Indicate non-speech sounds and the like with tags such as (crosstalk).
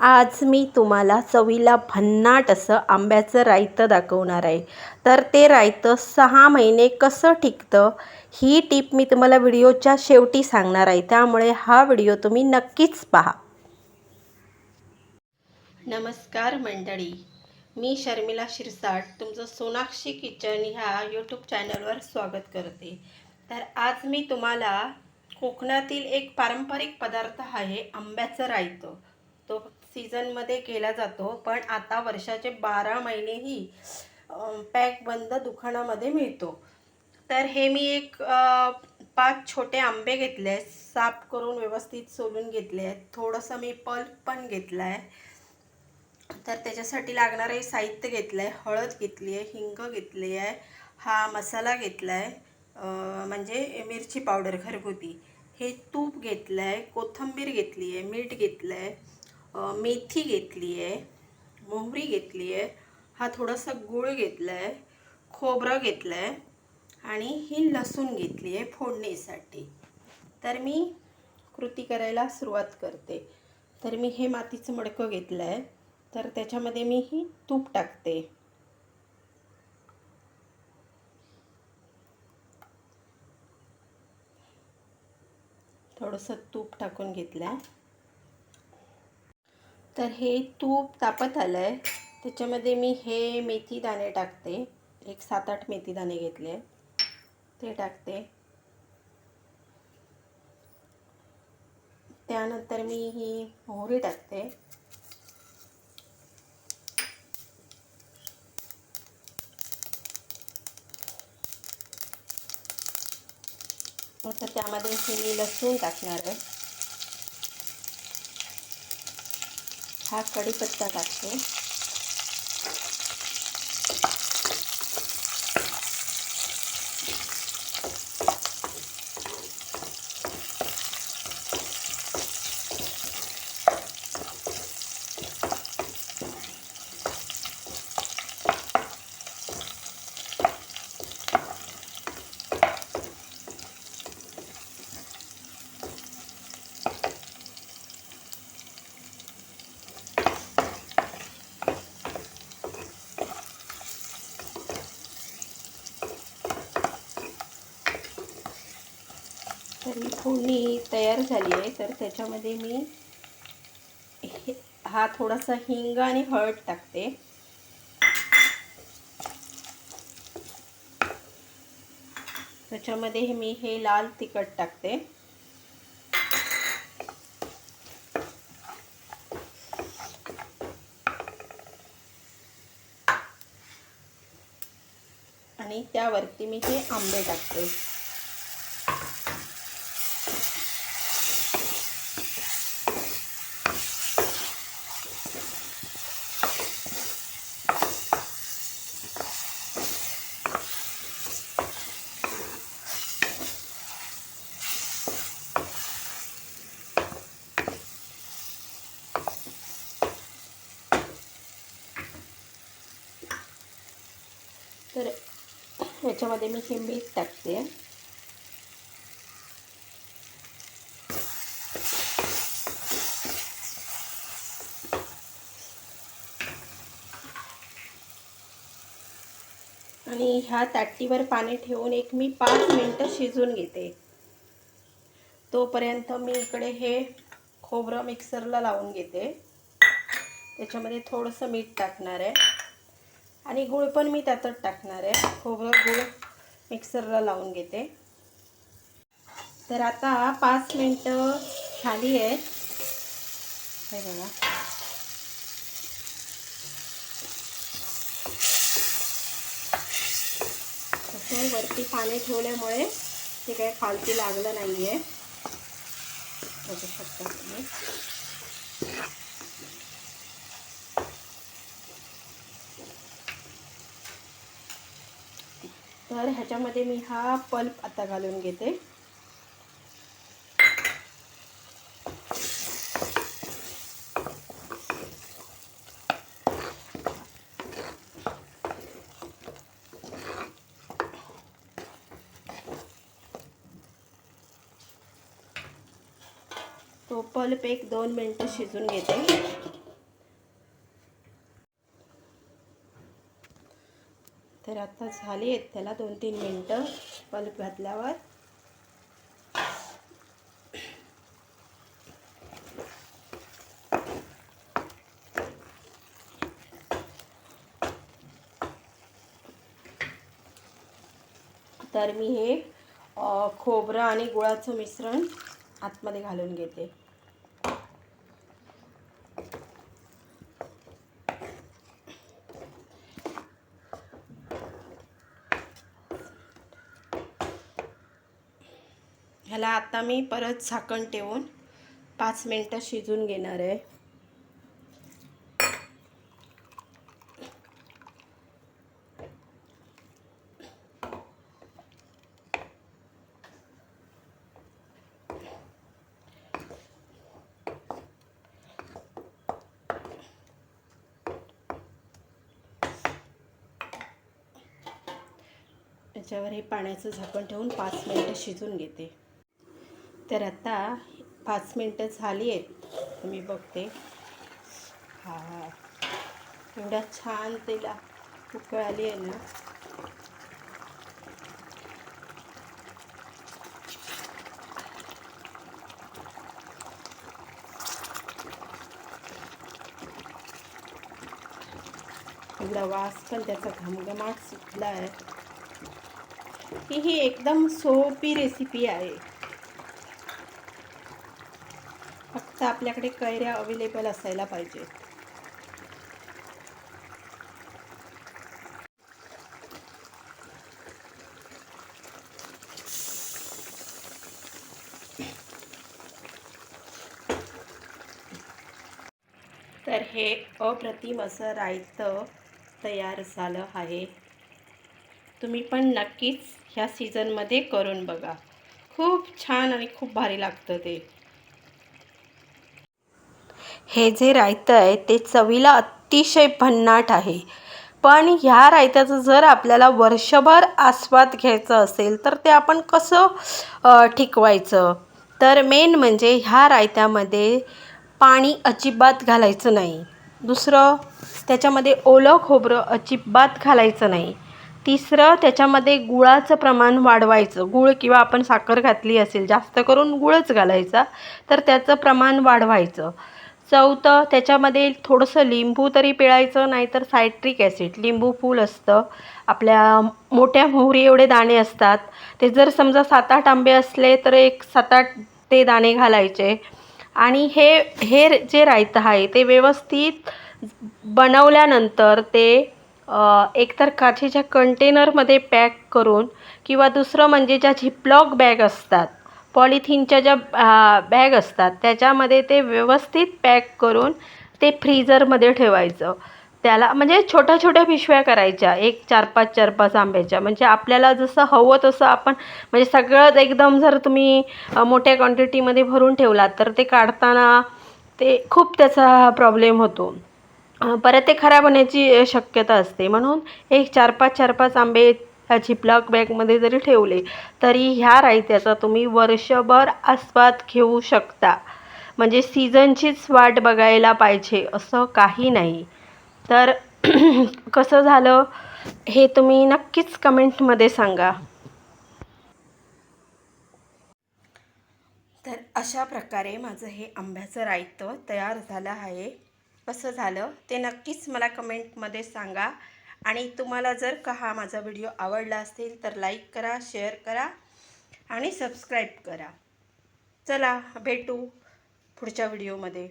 आज मी तुम्हाला चवीला भन्नाट असं आंब्याचं रायतं दाखवणार आहे. तर ते रायतं सहा महिने कसं टिकतं ही टीप मी तुम्हाला व्हिडिओच्या शेवटी सांगणार आहे. त्यामुळे हा व्हिडिओ तुम्ही नक्कीच पहा. नमस्कार मंडळी मी शर्मिला शिरसाट तुमचं सोनाक्षी किचन ह्या यूट्यूब चॅनलवर स्वागत करते. तर आज मी तुम्हाला कोकणातील एक पारंपरिक पदार्थ आहे आंब्याचं रायतं. तो सीझनमध्ये केला जातो पण आता वर्षाचे बारा महिनेही पॅक बंद दुकानामध्ये मिळतो. तर हे मी एक पाच छोटे आंबे घेतले आहेत साफ करून व्यवस्थित सोलून घेतले आहेत. थोडंसं मी पल्प पण घेतला आहे. तर त्याच्यासाठी लागणारे साहित्य घेतलं आहे हळद घेतली आहे हिंग घेतली आहे हा मसाला घेतला आहे म्हणजे मिरची पावडर घरगुती. हे तूप घेतलं आहे कोथिंबीर घेतली आहे मीठ घेतलं आहे. मेथी घेतली आहे मोहरी घेतली आहे हा थोडासा गूळ घेतला आहे खोबरं घेतलं आहे आणि ही लसूण घेतली आहे फोडणीसाठी. तर मी कृती करायला सुरुवात करते. तर मी हे मातीचं मडकं घेतलं आहे. तर त्याच्यामध्ये मी ही तूप टाकते. थोडंसं तूप टाकून घेतलं आहे. तर हे तूप तापत आलं आहे त्याच्यामध्ये मी हे मेथी दाणे टाकते. एक सात आठ मेथी दाणे घेतले. ते टाकते. त्यानंतर मी ही मोहरी टाकते. आता त्यामध्ये मी लसूण टाकणार आहे. हा कढीपत्ता टाकते. तर ही फोडणी तयार झाली आहे. तर त्याच्यामध्ये मी हे हा थोडासा हिंग आणि हळद टाकते. त्याच्यामध्ये मी हे लाल तिखट टाकते. आणि त्यावरती मी हे आंबे टाकते. तर ह्याच्यामध्ये मी हे मीठ टाकते. आणि ह्या ताटीवर पाणी ठेवून एक मी पाच मिनटं शिजवून घेते. तोपर्यंत मी इकडे हे खोबरं मिक्सरला लावून घेते. त्याच्यामध्ये थोडंसं मीठ टाकणार आहे. आणि गूळ पण मी त्यातच टाकणार आहे. खोबरं गूळ मिक्सरला लावून घेते. तर आता पाच मिनटं झाली आहेत. हे बघा. तसं वरती पाणी ठेवल्यामुळे ते काही खालती लागलं नाही आहे बघू शकता तुम्ही. तर ह्याच्यामध्ये मी हा पल्प आता घालून घेते. तो पल्प एक दोन मिनटं शिजून घेते. आता झाली आहेत त्याला दोन तीन मिनटं पल्प घातल्यावर. तर मी हे खोबरं आणि गुळाचं मिश्रण आतमध्ये घालून घेते. ह्याला आता मी परत झाकण ठेवून पाच मिनटं शिजून घेणार आहे. याच्यावर हे पाण्याचं झाकण ठेवून पाच मिनटं शिजून घेते. तर आता पाच मिनटं झाली आहेत. मी बघते. हा. एवढा छान तिला उकळ आली आहे ना. एवढा वास पण त्याचा घमघमाट सुटला आहे ही एकदम सोपी रेसिपी आहे. फक्त आपल्याकडे कैऱ्या अवेलेबल असायला पाहिजे. तर हे अप्रतिम असं रायतं तयार झालं आहे. तुम्ही पण नक्कीच ह्या सीझनमध्ये करून बघा. खूप छान आणि खूप भारी लागतं ते. हे जे रायतं आहे ते चवीला अतिशय भन्नाट आहे. पण ह्या रायत्याचं जर आपल्याला वर्षभर आस्वाद घ्यायचा असेल तर ते आपण कसं ठिकवायचं? टिकवायचं तर मेन म्हणजे ह्या रायत्यामध्ये पाणी अजिबात घालायचं नाही. दुसरं त्याच्यामध्ये ओलं खोबरं अजिबात घालायचं नाही. तिसरं त्याच्यामध्ये गुळाचं प्रमाण वाढवायचं. गुळ किंवा आपण साखर घातली असेल जास्त करून गुळच घालायचा तर त्याचं प्रमाण वाढवायचं. चौथं त्याच्यामध्ये थोडंसं लिंबू तरी पिळायचं नाहीतर सायट्रिक ॲसिड लिंबू फूल असतं. आपल्या मोठ्या मोहरी एवढे दाणे असतात. ते जर समजा सात आठ आंबे असले तर एक सात आठ ते दाणे घालायचे. आणि हे हे जे रायतं आहे ते व्यवस्थित बनवल्यानंतर ते एकतर काचेच्या कंटेनरमध्ये पॅक करून किंवा दुसरं म्हणजे ज्या झिपलॉक बॅग असतात पॉलिथिनच्या ज्या बॅग असतात त्याच्यामध्ये ते व्यवस्थित पॅक करून ते फ्रीझरमध्ये ठेवायचं. त्याला म्हणजे छोट्या छोट्या पिशव्या करायच्या एक चार पाच चार पाच आंब्याच्या. म्हणजे आपल्याला जसं हवं तसं आपण म्हणजे सगळंच एकदम जर तुम्ही मोठ्या क्वांटिटीमध्ये भरून ठेवलात तर ते काढताना ते खूप त्याचा प्रॉब्लेम होतो. परत ते खराब होण्याची शक्यता असते. म्हणून एक चार पाच चार पाच आंबे ह्या झिपलॉक बॅगमध्ये जरी ठेवले तरी ह्या रायत्याचा तुम्ही वर्षभर आस्वाद घेऊ शकता. म्हणजे सीझनचीच वाट बघायला पाहिजे असं काही नाही. तर (clears throat) कसं झालं हे तुम्ही नक्कीच कमेंटमध्ये सांगा. तर अशा प्रकारे माझं हे आंब्याचं रायतं तयार झालं आहे. कसं झालं ते नक्कीच मला कमेंटमध्ये सांगा. आणि तुम्हाला जर का हा माझा व्हिडिओ आवडला असेल तर लाईक करा शेअर करा आणि सबस्क्राईब करा. चला भेटू पुढच्या व्हिडिओमध्ये.